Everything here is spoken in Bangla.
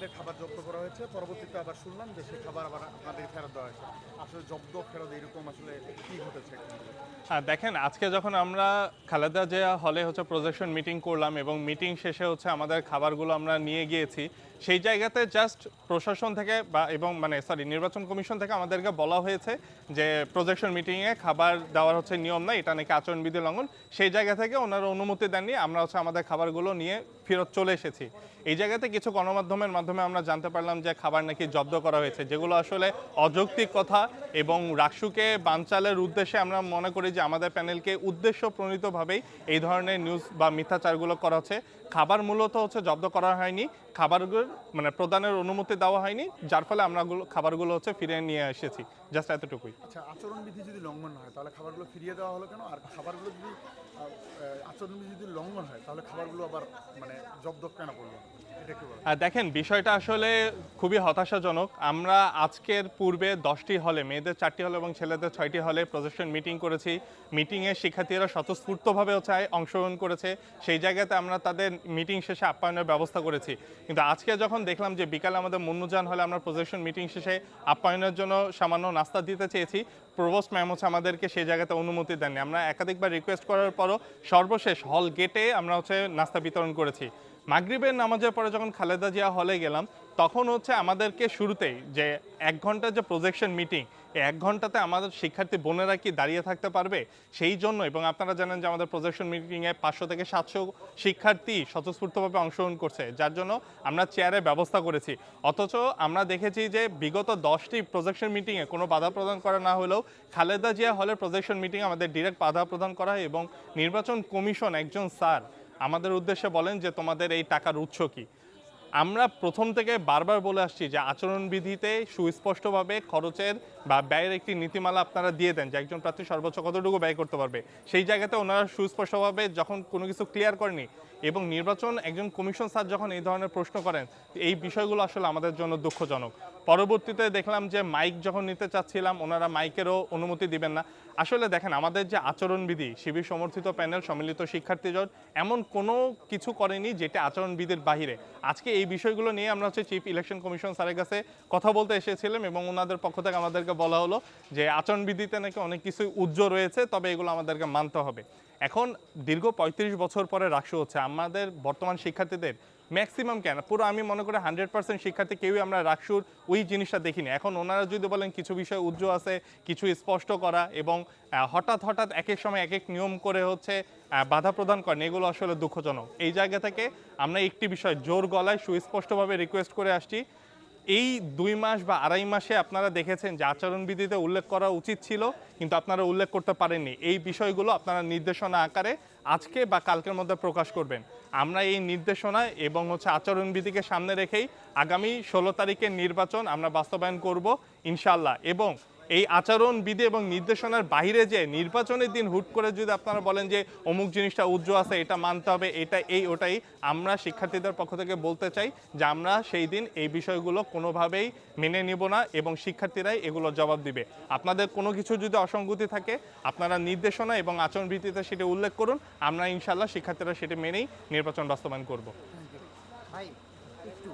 আপনাদের খাবার জব্দ করা হয়েছে। পরবর্তীতে আবার শুনলাম যে খাবার আবার আপনাদের ফেরত দেওয়া হয়েছে। আসলে জব্দ ফেরত এরকম আসলে কি ঘটেছে? হ্যাঁ দেখেন, আজকে যখন আমরা খালেদা জিয়া হলে হচ্ছে প্রজেকশন মিটিং করলাম এবং মিটিং শেষে হচ্ছে আমাদের খাবারগুলো আমরা নিয়ে গিয়েছি, সেই জায়গাতে জাস্ট প্রশাসন থেকে বা এবং মানে সরি নির্বাচন কমিশন থেকে আমাদেরকে বলা হয়েছে যে প্রজেকশন মিটিংয়ে খাবার দেওয়ার হচ্ছে নিয়ম না এটা নাকি আচরণবিধি লঙ্ঘন। সেই জায়গা থেকে ওনারা অনুমতি দেননি, আমরা হচ্ছে আমাদের খাবারগুলো নিয়ে ফেরত চলে এসেছি। এই জায়গাতে কিছু গণমাধ্যমের মাধ্যমে আমরা জানতে পারলাম যে খাবার নাকি জব্দ করা হয়েছে, যেগুলো আসলে অযৌক্তিক কথা এবং রাকসুকে বানচালের উদ্দেশ্যে আমরা মনে করি যে আমাদের প্যানেলকে উদ্দেশ্য প্রণীতভাবেই এই ধরনের নিউজ বা মিথ্যাচারগুলো করা হচ্ছে। খাবার মূলত হচ্ছে জব্দ করা হয়নি খাবারগুলো মানে প্রদানের অনুমতি দেওয়া হয়নি যার ফলে আমরা খাবারগুলো হচ্ছে ফিরে নিয়ে এসেছি জাস্ট এতটুকুই। আচ্ছা আচরণবিধি যদি লঙ্ঘন হয় তাহলে খাবারগুলো ফিরিয়ে দেওয়া হলো কেন? আর খাবারগুলো যদি আচরণবিধি যদি লঙ্ঘন হয় তাহলে খাবারগুলো আবার মানে জব্দ কেন করল? দেখেন বিষয়টা আসলে খুবই হতাশাজনক। আমরা আজকের পূর্বে দশটি হলে মেয়েদের চারটি হলে এবং ছেলেদের ছয়টি হলে প্রজেকশন মিটিং করেছি। মিটিংয়ে শিক্ষার্থীরা স্বতঃস্ফূর্তভাবে হচ্ছে অংশগ্রহণ করেছে। সেই জায়গাতে আমরা তাদের মিটিং শেষে আপ্যায়নের ব্যবস্থা করেছি। কিন্তু আজকে যখন দেখলাম যে বিকালে আমাদের মন্নুজান হলে আমরা প্রজেকশন মিটিং শেষে আপ্যায়নের জন্য সামান্য নাস্তা দিতে চেয়েছি প্রভোস্ট ম্যাম হচ্ছে আমাদেরকে সেই জায়গাতে অনুমতি দেননি। আমরা একাধিকবার রিকোয়েস্ট করার পরও সর্বশেষ হল গেটে আমরা হচ্ছে নাস্তা বিতরণ করেছি। মাগরিবের নামাজের পরে যখন খালেদা জিয়া হলে গেলাম, তখন হচ্ছে আমাদেরকে শুরুতেই যে এক ঘণ্টার যে প্রজেকশন মিটিং এক ঘন্টাতে আমাদের শিক্ষার্থী বোনেরা কি দাঁড়িয়ে থাকতে পারবে? সেই জন্য এবং আপনারা জানেন যে আমাদের প্রজেকশন মিটিংয়ে পাঁচশো থেকে সাতশো শিক্ষার্থী স্বতঃস্ফূর্তভাবে অংশগ্রহণ করছে, যার জন্য আমরা চেয়ারের ব্যবস্থা করেছি। অথচ আমরা দেখেছি যে বিগত দশটি প্রজেকশন মিটিংয়ে কোনো বাধা প্রদান করা না হলেও খালেদা জিয়া হলের প্রজেকশন মিটিংয়ে আমাদের ডিরেক্ট বাধা প্রদান করা হয় এবং নির্বাচন কমিশন একজন স্যার আমাদের উদ্দেশ্যে বলেন যে তোমাদের এই টাকার উৎস কি? আমরা প্রথম থেকে বারবার বলে আসছি যে আচরণবিধিতে সুস্পষ্টভাবে খরচের বা ব্যয়ের একটি নীতিমালা আপনারা দিয়ে দেন যে একজন প্রার্থী সর্বোচ্চ কতটুকু ব্যয় করতে পারবে। সেই জায়গাতে ওনারা সুস্পষ্টভাবে যখন কোনো কিছু ক্লিয়ার করেনি এবং নির্বাচন একজন কমিশন স্যার যখন এই ধরনের প্রশ্ন করেন, এই বিষয়গুলো আসলে আমাদের জন্য দুঃখজনক। পরবর্তীতে দেখলাম যে মাইক যখন নিতে চাচ্ছিলাম, ওনারা মাইকেরও অনুমতি দিবেন না। আসলে দেখেন, আমাদের যে আচরণবিধি, শিবির সমর্থিত প্যানেল, সম্মিলিত শিক্ষার্থী জোট এমন কোনো কিছু করেনি যেটা আচরণবিধির বাহিরে। আজকে এই বিষয়গুলো নিয়ে আমরা হচ্ছে চিফ ইলেকশন কমিশন স্যারের কাছে কথা বলতে এসেছিলাম এবং ওনাদের পক্ষ থেকে আমাদেরকে বলা হলো যে, আচরণবিধিতে নাকি অনেক কিছুই উজ্জ্বল রয়েছে, তবে এগুলো আমাদেরকে মানতে হবে। এখন দীর্ঘ পঁয়ত্রিশ বছর পরে রাষ্ট্র হচ্ছে। আমাদের বর্তমান শিক্ষার্থীদের ম্যাক্সিমাম কেন? পুরো আমি মনে করি হান্ড্রেড পার্সেন্ট শিক্ষার্থী কেউই আমরা রাকসুর ওই জিনিসটা দেখিনি। এখন ওনারা যদি বলেন কিছু বিষয় উজ্জ্বল আছে, কিছু স্পষ্ট করা এবং হঠাৎ হঠাৎ এক এক সময় এক এক নিয়ম করে হচ্ছে বাধা প্রদান করেন, এগুলো আসলে দুঃখজনক। এই জায়গা থেকে আমরা একটি বিষয় জোর গলায় সুস্পষ্টভাবে রিকোয়েস্ট করে আসছি এই দুই মাস বা আড়াই মাসে আপনারা দেখেছেন যে আচরণবিধিতে উল্লেখ করা উচিত ছিল, কিন্তু আপনারা উল্লেখ করতে পারেননি। এই বিষয়গুলো আপনারা নির্দেশনা আকারে আজকে বা কালকের মধ্যে প্রকাশ করবেন। আমরা এই নির্দেশনা এবং হচ্ছে আচরণবিধিকে সামনে রেখেই আগামী ষোলো তারিখের নির্বাচন আমরা বাস্তবায়ন করব ইনশাল্লাহ এবং এই আচরণ বিধি এবং নির্দেশনার বাইরে যে নির্বাচনের দিন হুট করে যদি আপনারা বলেন যে অমুক জিনিসটা উজ্জ্বল আছে, এটা মানতে হবে, এটা এই, ওটাই, আমরা শিক্ষার্থীদের পক্ষ থেকে বলতে চাই যে আমরা সেই দিন এই বিষয়গুলো কোনোভাবেই মেনে নিব না এবং শিক্ষার্থীরাই এগুলো জবাব দিবে। আপনাদের কোনো কিছু যদি অসঙ্গতি থাকে, আপনারা নির্দেশনা এবং আচরণ ভিত্তিতে সেটা উল্লেখ করুন, আমরা ইনশাল্লাহ শিক্ষার্থীরা সেটা মেনেই নির্বাচন বাস্তবায়ন করব। ভাই, একটু।